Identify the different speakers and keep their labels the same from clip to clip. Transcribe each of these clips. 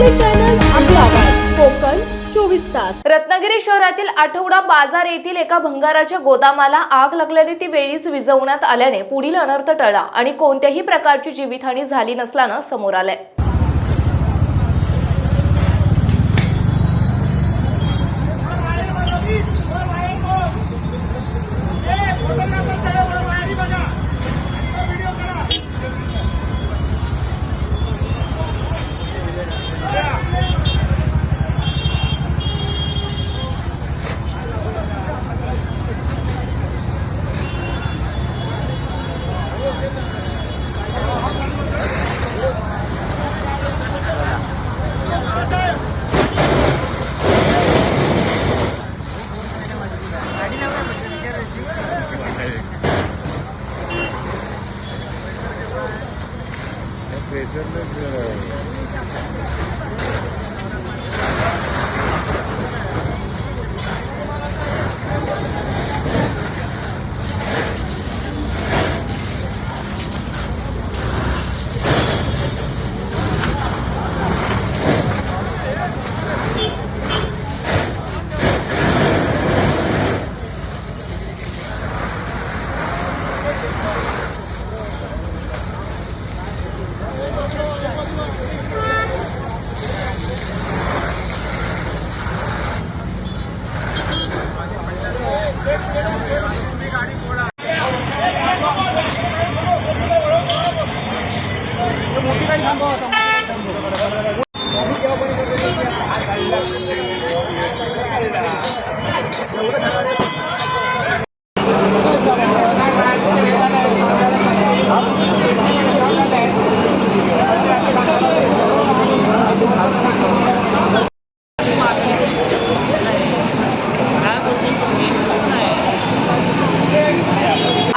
Speaker 1: आपले चॅनल आपला आवाज. कोकण चोवीस तास. रत्नागिरी शहरातील आठवडा बाजार येथील एका भंगाराच्या गोदामाला आग लागल्याने ती वेळीच विजवण्यात आल्याने पुढील अनर्थ टळला आणि कोणत्याही प्रकारची जीवितहानी झाली नसल्यानं समोर आलंय. 嗯。Tá bom.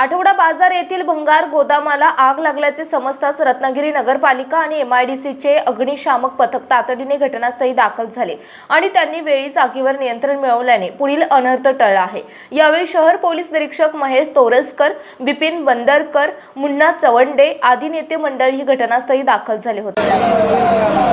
Speaker 1: आठवडा बाजार येथील भंगार गोदामाला आग लागल्याचे समजताच रत्नागिरी नगरपालिका आणि एमआयडीसीचे अग्निशामक पथक तातडीने घटनास्थळी दाखल झाले आणि त्यांनी वेळीच आगीवर नियंत्रण मिळवल्याने पुढील अनर्थ टळला आहे. यावेळी शहर पोलीस निरीक्षक महेश तोरसकर बिपिन बंदरकर मुन्ना चवंडे आदी नेते मंडळी ही घटनास्थळी दाखल झाले होते.